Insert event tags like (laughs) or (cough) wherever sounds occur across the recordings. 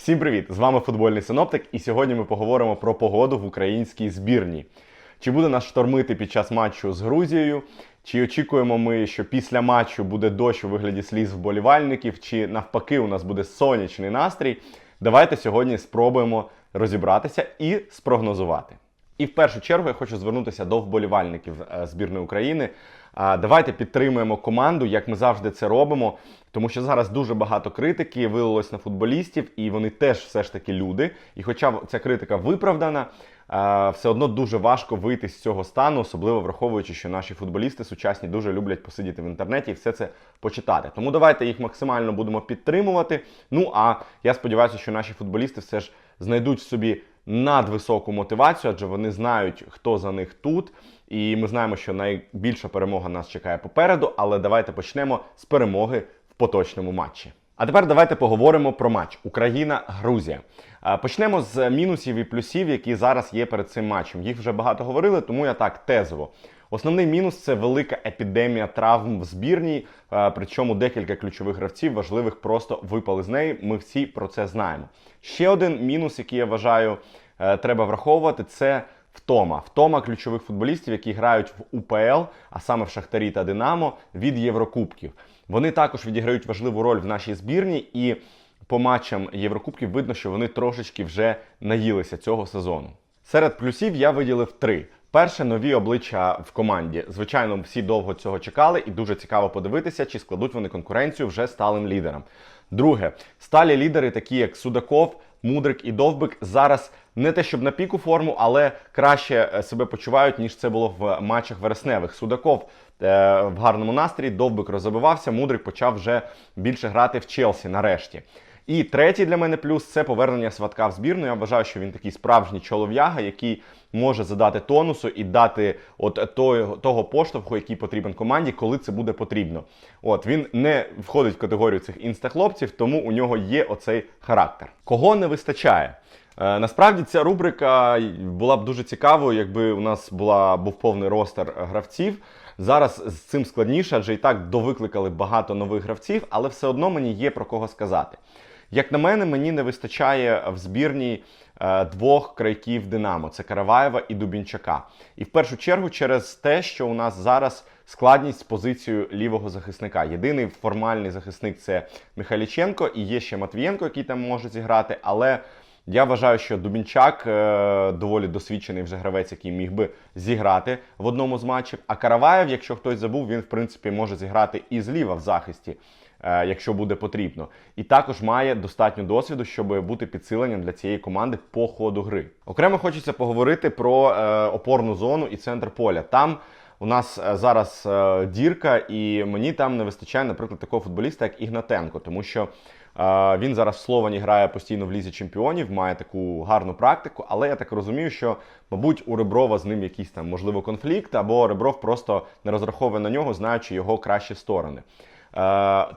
Всім привіт! З вами футбольний синоптик, і сьогодні ми поговоримо про погоду в українській збірні. Чи буде нас штормити під час матчу з Грузією? Чи очікуємо ми, що після матчу буде дощ у вигляді сліз вболівальників, чи навпаки у нас буде сонячний настрій? Давайте сьогодні спробуємо розібратися і спрогнозувати. І в першу чергу я хочу звернутися до вболівальників е, збірної України. Давайте підтримуємо команду, як ми завжди це робимо, тому що зараз дуже багато критики вилилось на футболістів, і вони теж все ж таки люди. І хоча ця критика виправдана, все одно дуже важко вийти з цього стану, особливо враховуючи, що наші футболісти сучасні дуже люблять посидіти в інтернеті і все це почитати. Тому давайте їх максимально будемо підтримувати. Ну а я сподіваюся, що наші футболісти все ж знайдуть в собі надвисоку мотивацію, адже вони знають, хто за них тут. І ми знаємо, що найбільша перемога нас чекає попереду. Але давайте почнемо з перемоги в поточному матчі. А тепер давайте поговоримо про матч Україна-Грузія. Почнемо з мінусів і плюсів, які зараз є перед цим матчем. Їх вже багато говорили, тому я так тезово. Основний мінус це велика епідемія травм в збірній. Причому декілька ключових гравців важливих просто випали з неї. Ми всі про це знаємо. Ще один мінус, який я вважаю, треба враховувати, це втома. Втома ключових футболістів, які грають в УПЛ, а саме в Шахтарі та Динамо, від Єврокубків. Вони також відіграють важливу роль в нашій збірні і. По матчам Єврокубків видно, що вони трошечки вже наїлися цього сезону. Серед плюсів я виділив три. Перше нові обличчя в команді. Звичайно, всі довго цього чекали, і дуже цікаво подивитися, чи складуть вони конкуренцію вже сталим лідерам. Друге, сталі лідери, такі як Судаков, Мудрик і Довбик, зараз не те, щоб на піку форму, але краще е, себе почувають, ніж це було в матчах вересневих. Судаков е, в гарному настрій, Довбик розбивався, Мудрик почав вже більше грати в Челсі нарешті. І третій для мене плюс це повернення сватка в збірну. Я вважаю, що він такий справжній чолов'яга, який може задати тонусу і дати от того, того поштовху, який потрібен команді, коли це буде потрібно. От він не входить в категорію цих інстахлопців, тому у нього є оцей характер. Кого не вистачає? Е, Насправді ця рубрика була б дуже цікавою, якби у нас була був повний ростер гравців. Зараз з цим складніше, адже і так довикликали багато нових гравців, але все одно мені є про кого сказати. Як на мене, мені не вистачає в збірній е, двох крайків Динамо: це Караваєва і Дубінчака. І в першу чергу через те, що у нас зараз складність з позицією лівого захисника. Єдиний формальний захисник це Михайліченко, і є ще Матвієнко, який там може зіграти, але. Я вважаю, що Дубінчак е, доволі досвідчений вже гравець, який міг би зіграти в одному з матчів. А Караваєв, якщо хтось забув, він в принципі може зіграти і зліва в захисті, е, якщо буде потрібно. І також має достатньо досвіду, щоб бути підсиленням для цієї команди по ходу гри. Окремо хочеться поговорити про е, опорну зону і центр поля. Там у нас е, зараз е, дірка, і мені там не вистачає, наприклад, такого футболіста, як Ігнатенко, тому що. Він зараз в Словані грає постійно в лізі чемпіонів, має таку гарну практику, але я так розумію, що, мабуть, у Реброва з ним якийсь там можливо конфлікт, або Ребров просто не розраховує на нього, знаючи його кращі сторони. Е,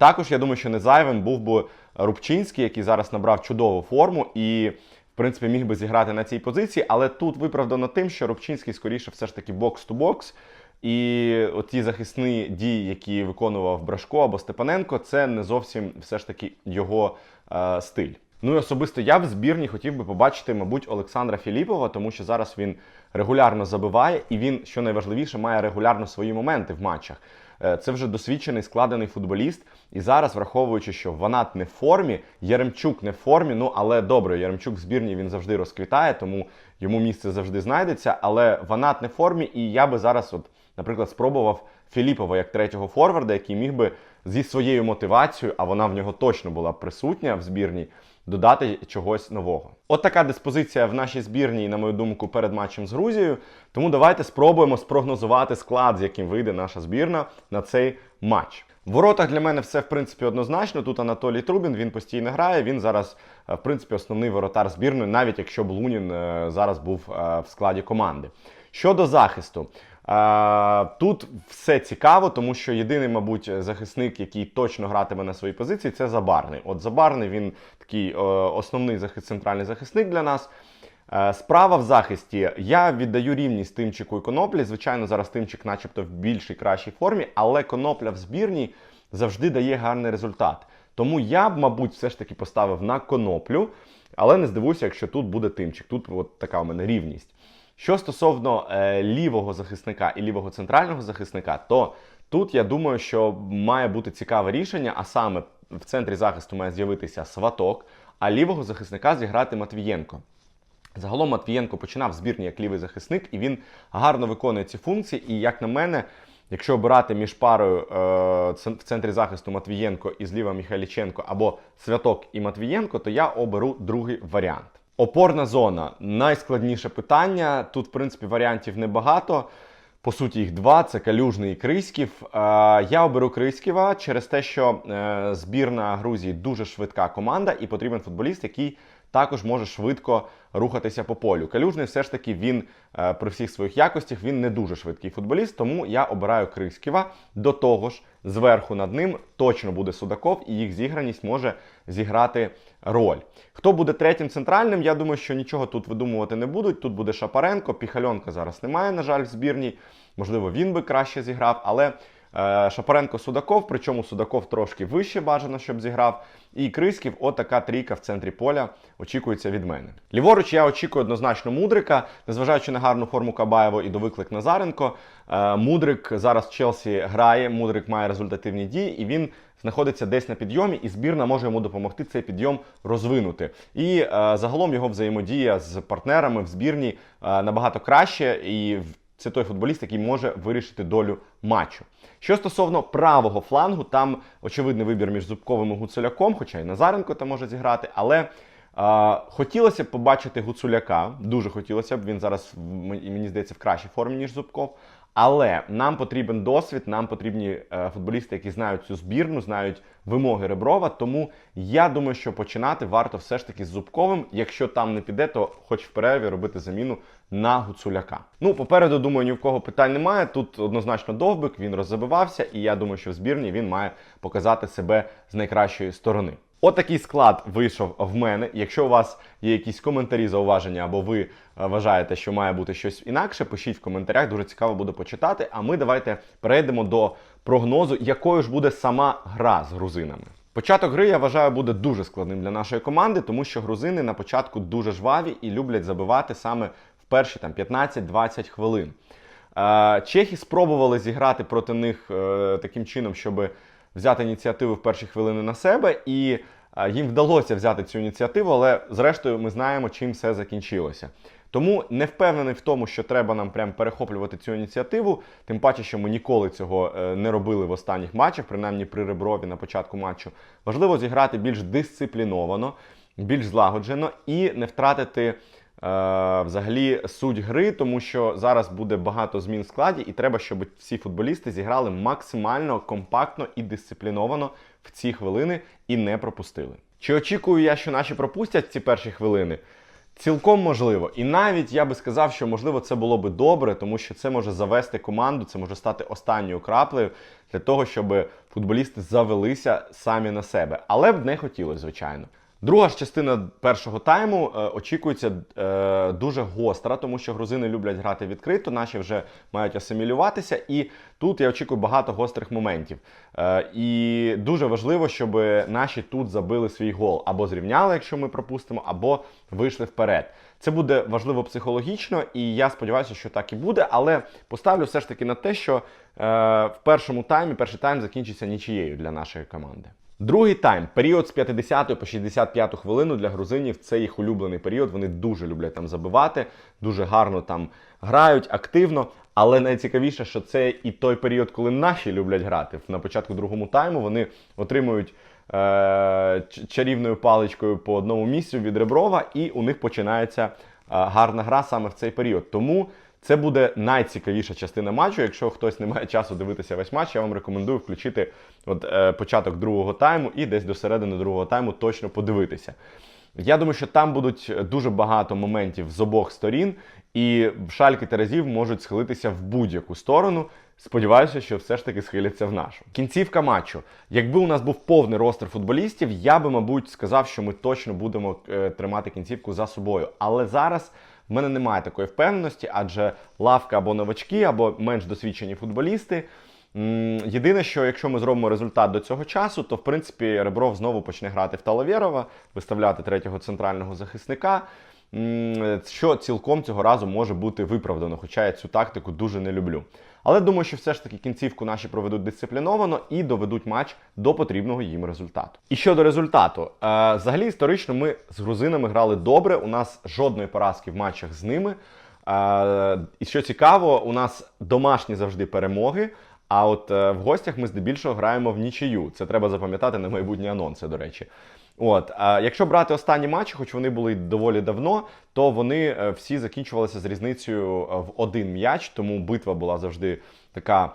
Також я думаю, що не зайвим був би Рубчинський, який зараз набрав чудову форму і. В принципі, міг би зіграти на цій позиції, але тут виправдано тим, що Рубчинський скоріше все ж таки бокс-ту-бокс. І оті захисні дії, які виконував Брашко або Степаненко, це не зовсім все ж таки його е, стиль. Ну і особисто я в збірні хотів би побачити, мабуть, Олександра Філіпова, тому що зараз він регулярно забиває, і він, що найважливіше, має регулярно свої моменти в матчах. Е, Це вже досвідчений складений футболіст. І зараз, враховуючи, що Ванат не в формі, Яремчук не в формі. Ну але добре, Яремчук в збірні він завжди розквітає, тому йому місце завжди знайдеться. Але Ванат не в формі, і я би зараз, от, наприклад, спробував Філіпова як третього форварда, який міг би зі своєю мотивацією, а вона в нього точно була присутня в збірній, додати чогось нового. От така диспозиція в нашій збірній, на мою думку, перед матчем з Грузією. Тому давайте спробуємо спрогнозувати склад, з яким вийде наша збірна на цей матч. В воротах для мене все в принципі однозначно. Тут Анатолій Трубін, він постійно грає. Він зараз, е, в принципі, основний воротар збірної, навіть якщо б Лунін е, зараз був е, в складі команди. Щодо захисту, тут все цікаво, тому що єдиний, мабуть, захисник, який точно гратиме на своїй позиції, це Забарний. От Забарний він такий е, основний захист, центральний захисник для нас. Е, Справа в захисті. Я віддаю рівність Тимчику і Коноплі. Звичайно, зараз Тимчик, начебто, в більшій кращій формі, але Конопля в збірній завжди дає гарний результат. Тому я б, мабуть, все ж таки поставив на коноплю, але не здивуюся, якщо тут буде тимчик. Тут от така у мене рівність. Що стосовно е, лівого захисника і лівого центрального захисника, то тут я думаю, що має бути цікаве рішення, а саме в центрі захисту має з'явитися сваток, а лівого захисника зіграти Матвієнко. Загалом Матвієнко починав збірні як лівий захисник, і він гарно виконує ці функції. І як на мене, якщо обирати між парою е, в центрі захисту Матвієнко і зліва Міхайліченко або Святок і Матвієнко, то я оберу другий варіант. Опорна зона найскладніше питання. Тут, в принципі, варіантів небагато. По суті, їх два: це Калюжний і Криськів. Е, Я оберу Криськіва через те, що е, збірна Грузії дуже швидка команда, і потрібен футболіст, який також може швидко рухатися по полю. Калюжний все ж таки він е, при всіх своїх якостях він не дуже швидкий футболіст, тому я обираю Криськіва. До того ж, зверху над ним точно буде Судаков, і їх зіграність може зіграти роль. Хто буде третім центральним? Я думаю, що нічого тут видумувати не будуть. Тут буде Шапаренко, Піхальонка зараз немає, на жаль, в збірній. Можливо, він би краще зіграв, але Шапаренко Судаков, причому Судаков трошки вище бажано, щоб зіграв. І Криськів, отака трійка в центрі поля очікується від мене. Ліворуч я очікую однозначно Мудрика, незважаючи на гарну форму Кабаєва і до виклик Назаренко. Е, Мудрик зараз в Челсі грає, Мудрик має результативні дії, і він знаходиться десь на підйомі, і збірна може йому допомогти цей підйом розвинути. І е, загалом його взаємодія з партнерами в збірні е, набагато краще. І в- це той футболіст, який може вирішити долю матчу. Що стосовно правого флангу, там очевидний вибір між Зубковим і Гуцуляком, хоча і Назаренко там може зіграти, але. Хотілося б побачити Гуцуляка, дуже хотілося б. Він зараз мені здається в кращій формі, ніж Зубков. Але нам потрібен досвід, нам потрібні е, футболісти, які знають цю збірну, знають вимоги Реброва. Тому я думаю, що починати варто все ж таки з Зубковим. Якщо там не піде, то хоч в перерві робити заміну на Гуцуляка. Ну, попереду, думаю, ні в кого питань немає. Тут однозначно довбик, він роззабивався, і я думаю, що в збірні він має показати себе з найкращої сторони. Отакий склад вийшов в мене. Якщо у вас є якісь коментарі, зауваження, або ви е, вважаєте, що має бути щось інакше, пишіть в коментарях. Дуже цікаво буде почитати. А ми давайте перейдемо до прогнозу, якою ж буде сама гра з грузинами. Початок гри я вважаю буде дуже складним для нашої команди, тому що грузини на початку дуже жваві і люблять забивати саме перші там 15-20 хвилин. Е, Чехи спробували зіграти проти них е, таким чином, щоб взяти ініціативу в перші хвилини на себе, і е, їм вдалося взяти цю ініціативу, але зрештою ми знаємо, чим все закінчилося. Тому не впевнений в тому, що треба нам прям перехоплювати цю ініціативу. Тим паче, що ми ніколи цього не робили в останніх матчах, принаймні при реброві на початку матчу. Важливо зіграти більш дисципліновано, більш злагоджено і не втратити взагалі суть гри, тому що зараз буде багато змін в складі, і треба, щоб всі футболісти зіграли максимально компактно і дисципліновано в ці хвилини і не пропустили. Чи очікую я, що наші пропустять ці перші хвилини? Цілком можливо. І навіть я би сказав, що можливо це було би добре, тому що це може завести команду, це може стати останньою краплею для того, щоб футболісти завелися самі на себе. Але б не хотілося, звичайно. Друга ж частина першого тайму е, очікується е, дуже гостра, тому що грузини люблять грати відкрито, наші вже мають асимілюватися, і тут я очікую багато гострих моментів. Е, і дуже важливо, щоб наші тут забили свій гол або зрівняли, якщо ми пропустимо, або вийшли вперед. Це буде важливо психологічно, і я сподіваюся, що так і буде. Але поставлю все ж таки на те, що е, в першому таймі перший тайм закінчиться нічією для нашої команди. Другий тайм, період з 50 по 65 хвилину для грузинів це їх улюблений період. Вони дуже люблять там забивати, дуже гарно там грають активно. Але найцікавіше, що це і той період, коли наші люблять грати. На початку другому тайму вони отримують е- чарівною паличкою по одному місцю від Реброва, і у них починається е, гарна гра саме в цей період. Тому це буде найцікавіша частина матчу. Якщо хтось не має часу дивитися весь матч, я вам рекомендую включити от, е, початок другого тайму і десь до середини другого тайму точно подивитися. Я думаю, що там будуть дуже багато моментів з обох сторін, і шальки Терезів можуть схилитися в будь-яку сторону. Сподіваюся, що все ж таки схиляться в нашу. Кінцівка матчу. Якби у нас був повний ростер футболістів, я би, мабуть, сказав, що ми точно будемо е, тримати кінцівку за собою. Але зараз в мене немає такої впевненості, адже лавка або новачки, або менш досвідчені футболісти. Єдине, що якщо ми зробимо результат до цього часу, то в принципі Ребров знову почне грати в Талавєрова, виставляти третього центрального захисника. Що цілком цього разу може бути виправдано, хоча я цю тактику дуже не люблю. Але думаю, що все ж таки кінцівку наші проведуть дисципліновано і доведуть матч до потрібного їм результату. І щодо результату, е, взагалі історично ми з грузинами грали добре. У нас жодної поразки в матчах з ними. Е, І що цікаво, у нас домашні завжди перемоги. А от е, в гостях ми здебільшого граємо в нічию. Це треба запам'ятати на майбутні анонси, до речі. От, а якщо брати останні матчі, хоч вони були доволі давно, то вони е, всі закінчувалися з різницею е, в один м'яч, тому битва була завжди така е,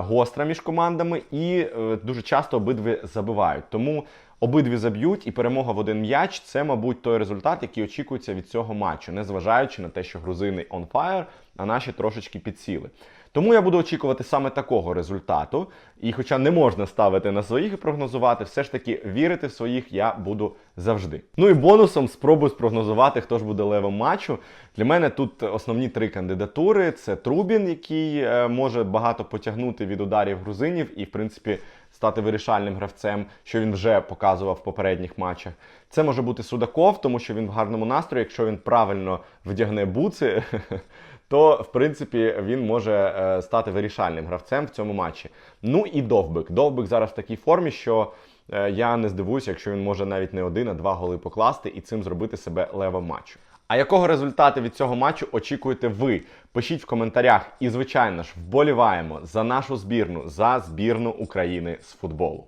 гостра між командами, і дуже часто обидві забивають. Тому обидві заб'ють, і перемога в один м'яч це, мабуть, той результат, який очікується від цього матчу, незважаючи на те, що грузини on fire, а наші трошечки підсіли. Тому я буду очікувати саме такого результату. І хоча не можна ставити на своїх і прогнозувати, все ж таки вірити в своїх я буду завжди. Ну і бонусом спробую спрогнозувати, хто ж буде левом матчу. Для мене тут основні три кандидатури: це Трубін, який е, може багато потягнути від ударів грузинів і, в принципі, стати вирішальним гравцем, що він вже показував в попередніх матчах. Це може бути Судаков, тому що він в гарному настрої, якщо він правильно вдягне буци. (laughs) То, в принципі, він може е, стати вирішальним гравцем в цьому матчі. Ну і Довбик. Довбик зараз в такій формі, що е, я не здивуюся, якщо він може навіть не один, а два голи покласти і цим зробити себе левом матчу. А якого результату від цього матчу очікуєте ви? Пишіть в коментарях і, звичайно ж, вболіваємо за нашу збірну, за збірну України з футболу.